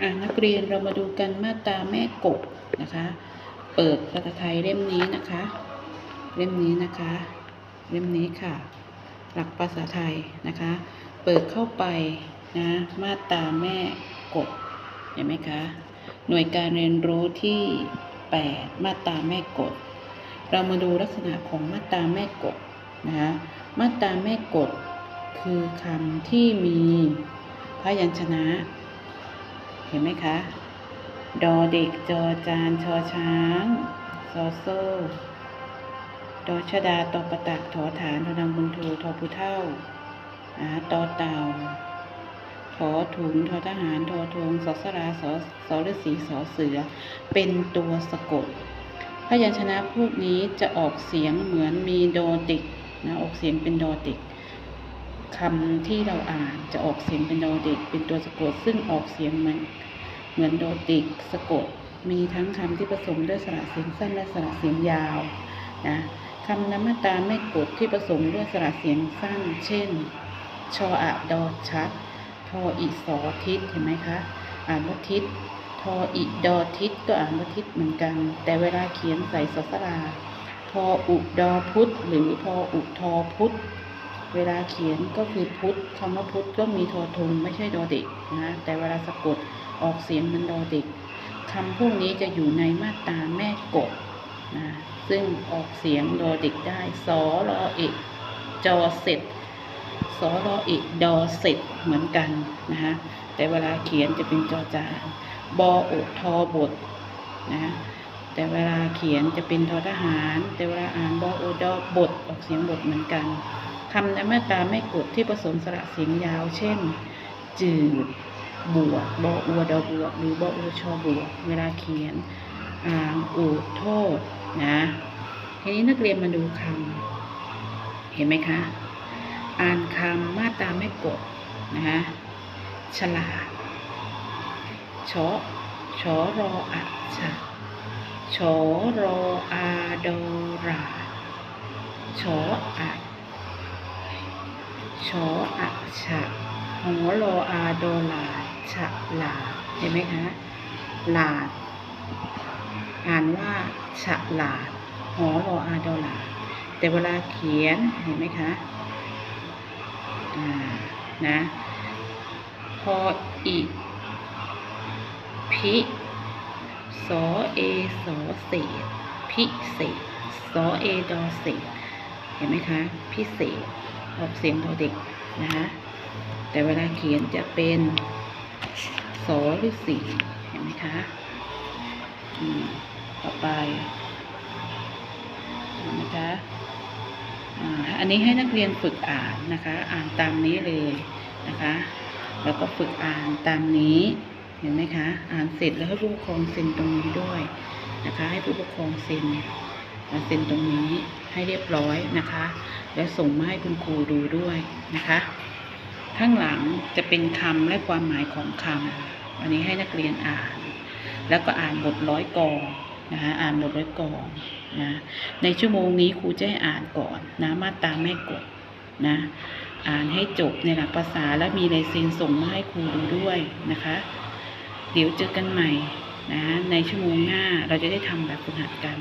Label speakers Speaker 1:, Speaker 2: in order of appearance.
Speaker 1: อะนักเรียนเรามาดูกันมาตราแม่กบนะคะ เปิดภาษาไทยเล่มนี้นะคะ เล่มนี้นะคะ เล่มนี้ค่ะ หลักภาษาไทยนะคะ เปิดเข้าไปนะมาตราแม่กบเห็นไหมคะ หน่วยการเรียนรู้ที่ 8 มาตราแม่กบเรามาดูลักษณะของมาตราแม่กบนะคะมาตราแม่กบคือคำที่มีพยัญชนะ เห็นไหมคะ ดอเด็กจอจานชอช้างซอโซ่ดอชดาตอประตักถอฐานทอดังบุญทูทอผู้เท่าอาตอเต่าถอถุงทอทหารทอทงสอสราสอสอฤาษีสอเสือ เป็นตัวสะกด พยัญชนะพวกนี้จะออกเสียงเหมือนมีโดติกนะออกเสียงเป็นโดติก คำที่เราอ่านจะออกเสียงเป็นโดอติกเป็นตัวสะกดซึ่งออกเสียงเหมือนเหมือนโดติกสะกด มีทั้งคำที่ผสมด้วยสระเสียงสั้นและสระเสียงยาวนะคำนามตาไม่กดที่ผสมด้วยสระเสียงสั้น เช่น ชออะดอชัด ทออีสอทิศเห็นไหมคะ อ่านว่าทิศทออิดอทิศก็อ่านว่าทิศเหมือนกัน แต่เวลาเขียนใส่สสราทออุดอพุทธหรือทออุทอพุทธ เวลาเขียนก็คือพุทธคำว่าพุทธก็มีทอทุงไม่ใช่ดอเด็กนะแต่เวลาสะกดออกเสียงมันดอเด็กคำพวกนี้จะอยู่ในมาตราแม่กดนะซึ่งออกเสียงดอเด็กได้สอรอเอกจอเสร็จสอรอเอกดอเสร็จเหมือนกันนะคะแต่เวลาเขียนจะเป็นจอจานบออุทอบทนะแต่เวลาเขียนจะเป็นทอทหาร แต่เวลาอ่านบออุดอบทออกเสียงบทเหมือนกัน คำในมาตราไม่กดที่ผสมสระเสียงยาว เช่น จืด บวกบออัวดอบวก หรือบออัวชอบวก เวลาเขียนอ่างอูโทษนะทีนี้นักเรียนมาดูคำเห็นไหมคะ อ่านคำมาตราไม่กดนะคะฉลาดชอชอรออะชะชอรออาดอราชออะ ชออะชะหอรออาโดลาฉะลาเห็นไหมคะลาด อ่านว่าฉะลาดหอรออาโดลาแต่เวลาเขียนเห็นไหมคะอ่านะพออีพิสอเอสอเศษพิเศษสอเอดอเศษเห็นไหมคะ พิเศษ ออกเสียงดอเด็กนะคะแต่เวลาเขียนจะเป็นสอหรือสีเห็นไหมคะต่อไปนไหมคะอันนี้ให้นักเรียนฝึกอ่านนะคะ อ่านตามนี้เลยนะคะ แล้วก็ฝึกอ่านตามนี้เห็นไหมคะ อ่านเสร็จแล้วให้ผู้ปกครองเซ็นตรงนี้ด้วยนะคะ ให้ผู้ปกครองเซ็น เซ็นตรงนี้ให้เรียบร้อยนะคะ แล้วส่งมาให้คุณครูดูด้วยนะคะ ข้างหลังจะเป็นคำและความหมายของคำอันนี้ให้นักเรียนอ่าน แล้วก็อ่านบทร้อยกองนะคะอ่านบทร้อยกองนะในชั่วโมงนี้ครูจะให้อ่านก่อนนะมาตาแม่กดนะอ่านให้จบในหลักภาษาและมีลายเซ็นส่งมาให้ครูดูด้วยนะคะ เดี๋ยวเจอกันใหม่นะในชั่วโมงหน้าเราจะได้ทำแบบฝึกหัดกัน